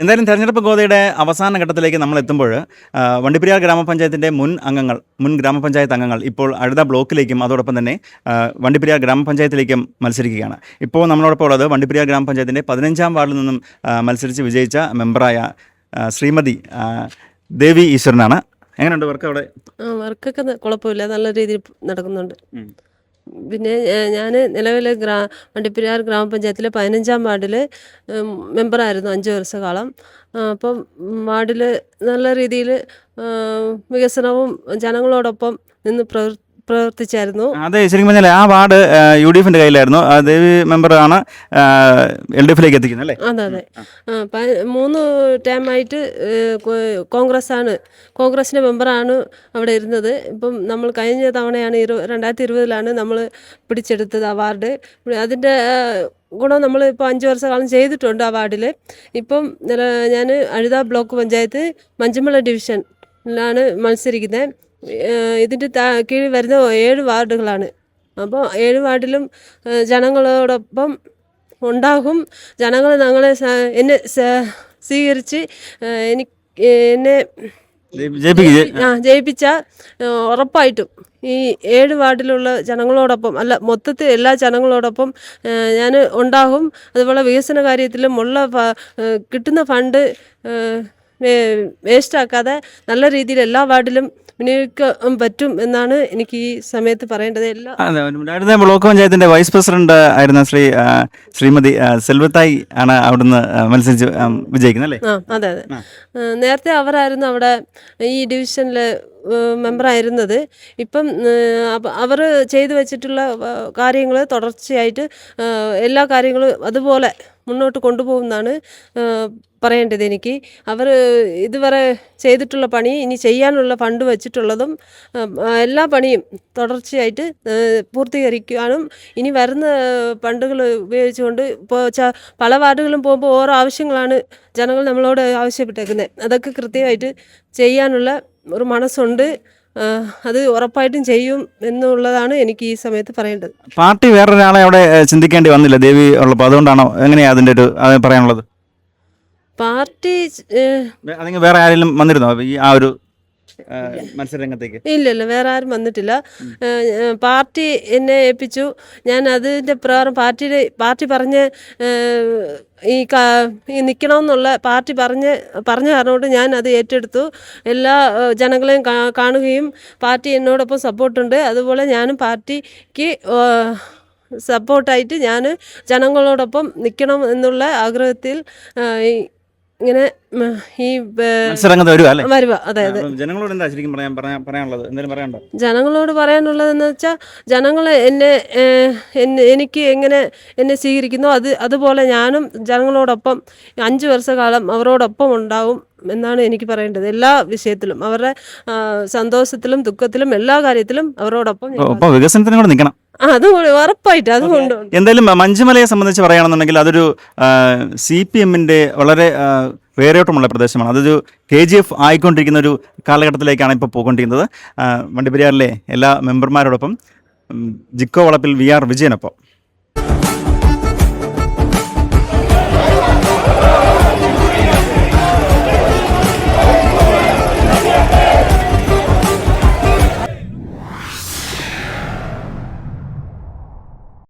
എന്തായാലും തെരഞ്ഞെടുപ്പ് ഗോതയുടെ അവസാന ഘട്ടത്തിലേക്ക് നമ്മൾ എത്തുമ്പോൾ വണ്ടിപ്പെരിയാർ ഗ്രാമപഞ്ചായത്തിന്റെ മുൻ അംഗങ്ങൾ മുൻ ഗ്രാമപഞ്ചായത്ത് അംഗങ്ങൾ ഇപ്പോൾ അഴുത ബ്ലോക്കിലേക്കും അതോടൊപ്പം തന്നെ വണ്ടിപ്പെരിയാർ ഗ്രാമപഞ്ചായത്തിലേക്കും മത്സരിക്കുകയാണ്. ഇപ്പോൾ നമ്മളോടൊപ്പം ഉള്ളത് വണ്ടിപ്പെരിയാർ ഗ്രാമപഞ്ചായത്തിന്റെ പതിനഞ്ചാം വാർഡിൽ നിന്നും മത്സരിച്ച് വിജയിച്ച മെമ്പറായ ശ്രീമതി ദേവി ഈശ്വരനാണ്. എങ്ങനെയുണ്ട് വർക്ക് അവിടെ? വർക്കൊക്കെ കുഴപ്പമില്ല. നല്ല രീതിയിൽ നടക്കുന്നുണ്ട്. പിന്നെ ഞാൻ നിലവിൽ ഗ്രാ വണ്ടിപ്പെരിയാർ ഗ്രാമപഞ്ചായത്തിലെ പതിനഞ്ചാം വാർഡിൽ മെമ്പറായിരുന്നു അഞ്ച് വർഷക്കാലം. അപ്പം വാർഡിൽ നല്ല രീതിയിൽ വികസനവും ജനങ്ങളോടൊപ്പം നിന്ന് പ്രവർ പ്രവർത്തിച്ചായിരുന്നു. അതെ ശരിക്കും പറഞ്ഞാൽ ആ വാർഡ് യു ഡി എഫിന്റെ കയ്യിലായിരുന്നു ദേവി മെമ്പറാണ് എൽ ഡി എഫിലേക്ക് എത്തിക്കുന്നത് അല്ലേ? അതെ അതെ. മൂന്ന് ടൈമായിട്ട് കോൺഗ്രസ് ആണ് കോൺഗ്രസിന്റെ മെമ്പറാണ് അവിടെ ഇരുന്നത്. ഇപ്പം നമ്മൾ കഴിഞ്ഞ തവണയാണ് ഇരു രണ്ടായിരത്തി ഇരുപതിലാണ് നമ്മൾ പിടിച്ചെടുത്തത് ആ വാർഡ്. അതിന്റെ ഗുണം നമ്മൾ ഇപ്പോൾ അഞ്ച് വർഷക്കാലം ചെയ്തിട്ടുണ്ട് ആ വാർഡിൽ ഇപ്പം ഞാൻ അഴുത ബ്ലോക്ക് പഞ്ചായത്ത് മഞ്ചുമല ഡിവിഷനിലാണ് മത്സരിക്കുന്നത് ഇതിന്റെ താ കീഴിൽ വരുന്ന ഏഴ് വാർഡുകളാണ്. അപ്പോൾ ഏഴ് വാർഡിലും ജനങ്ങളോടൊപ്പം ഉണ്ടാകും. ജനങ്ങൾ ഞങ്ങളെ എന്നെ സ്വീകരിച്ച് എനിക്ക് എന്നെ ആ. ജയിപ്പിച്ച ഉറപ്പായിട്ടും ഈ ഏഴ് വാർഡിലുള്ള ജനങ്ങളോടൊപ്പം അല്ല മൊത്തത്തിൽ എല്ലാ ജനങ്ങളോടൊപ്പം ഞാൻ ഉണ്ടാകും. അതുപോലെ വികസന കാര്യത്തിലും ഉള്ള കിട്ടുന്ന ഫണ്ട് വേസ്റ്റാക്കാതെ നല്ല രീതിയിൽ എല്ലാ വാർഡിലും വിനിയോഗിക്കാൻ പറ്റും എന്നാണ് എനിക്ക് ഈ സമയത്ത് പറയേണ്ടത്. എല്ലാം അടുത്ത ബ്ലോക്ക് പഞ്ചായത്തിന്റെ വൈസ് പ്രസിഡന്റ് ആയിരുന്ന ശ്രീ ശ്രീമതി സെൽവത്തായി ആണ് അവിടുന്ന് മത്സരിച്ച് വിജയിക്കുന്നത് അല്ലേ? ആ അതെ അതെ. നേരത്തെ അവരായിരുന്നു അവിടെ ഈ ഡിവിഷനിൽ മെമ്പറായിരുന്നത്. ഇപ്പം അവർ ചെയ്തു വെച്ചിട്ടുള്ള കാര്യങ്ങൾ തുടർച്ചയായിട്ട് എല്ലാ കാര്യങ്ങളും അതുപോലെ മുന്നോട്ട് കൊണ്ടുപോകുമെന്നാണ് പറയേണ്ടത് എനിക്ക്. അവർ ഇതുവരെ ചെയ്തിട്ടുള്ള പണി ഇനി ചെയ്യാനുള്ള ഫണ്ട് വെച്ചിട്ടുള്ളതും എല്ലാ പണിയും തുടർച്ചയായിട്ട് പൂർത്തീകരിക്കാനും ഇനി വരുന്ന ഫണ്ടുകൾ ഉപയോഗിച്ചുകൊണ്ട് ഇപ്പോൾ പല വാർഡുകളും പോകുമ്പോൾ ഓരോ ആവശ്യങ്ങളാണ് ജനങ്ങൾ നമ്മളോട് ആവശ്യപ്പെട്ടേക്കുന്നത് അതൊക്കെ കൃത്യമായിട്ട് ചെയ്യാനുള്ള ഒരു മനസ്സുണ്ട്. അത് ഉറപ്പായിട്ടും ചെയ്യും എന്നുള്ളതാണ് എനിക്ക് ഈ സമയത്ത് പറയേണ്ടത്. പാർട്ടി വേറൊരാളെ അവിടെ ചിന്തിക്കേണ്ടി വന്നില്ല? ദേവി ഉള്ളപ്പോൾ അതുകൊണ്ടാണോ? എങ്ങനെയാ അതിന്റെ ഒരു അത് പറയാനുള്ളത്? പാർട്ടി വേറെ ആരെങ്കിലും വന്നിരുന്നോ? ഈ ആ ഒരു മത്സരരംഗത്തേക്ക്? ഇല്ലല്ലോ വേറെ ആരും വന്നിട്ടില്ല പാർട്ടി എന്നെ ഏൽപ്പിച്ചു. ഞാൻ അതിന്റെ പ്രകാരം പാർട്ടിയുടെ പാർട്ടി പറഞ്ഞ് ഈ ഈ നിൽക്കണമെന്നുള്ള പാർട്ടി പറഞ്ഞ് പറഞ്ഞ കാരണം ഞാൻ അത് ഏറ്റെടുത്തു. എല്ലാ ജനങ്ങളെയും കാണുകയും പാർട്ടി എന്നോടൊപ്പം സപ്പോർട്ടുണ്ട്. അതുപോലെ ഞാനും പാർട്ടിക്ക് സപ്പോർട്ടായിട്ട് ഞാൻ ജനങ്ങളോടൊപ്പം നിൽക്കണം എന്നുള്ള ആഗ്രഹത്തിൽ ഇങ്ങനെ ഈ വരുക അല്ലേ? വരുക അതെ അതെ. ജനങ്ങളോട് എന്താ ശരിക്കും പറയാൻ പറയാൻ- പറയാനുള്ളത്? എന്തെങ്കിലും പറയാനുണ്ടോ? ജനങ്ങളോട് പറയാനുള്ളതെന്ന് വെച്ചാൽ ജനങ്ങൾ എന്നെ എന്നെ എനിക്ക് എങ്ങനെ എന്നെ സ്വീകരിക്കുന്നു അത് അതുപോലെ ഞാനും ജനങ്ങളോടൊപ്പം അഞ്ച് വർഷക്കാലം അവരോടൊപ്പം ഉണ്ടാവും എന്നാണ് എനിക്ക് പറയേണ്ടത്. എല്ലാ വിഷയത്തിലും അവരുടെ സന്തോഷത്തിലും ദുഃഖത്തിലും എല്ലാ കാര്യത്തിലും അവരോടൊപ്പം വികസനത്തിനോട് വികസനത്തിനും കൂടെ നിൽക്കണം എന്തായാലും മഞ്ചുമലയെ സംബന്ധിച്ച് പറയുകയാണെന്നുണ്ടെങ്കിൽ അതൊരു സി പി എമ്മിന്റെ വളരെ വേരോട്ടമുള്ള പ്രദേശമാണ്. അതൊരു കെ ജി എഫ് ആയിക്കൊണ്ടിരിക്കുന്ന ഒരു കാലഘട്ടത്തിലേക്കാണ് ഇപ്പോൾ പോയിക്കൊണ്ടിരിക്കുന്നത്. വണ്ടിപ്പെരിയാറിലെ എല്ലാ മെമ്പർമാരോടൊപ്പം ജിക്കോ വളപ്പിൽ വി ആർ വിജയനൊപ്പം.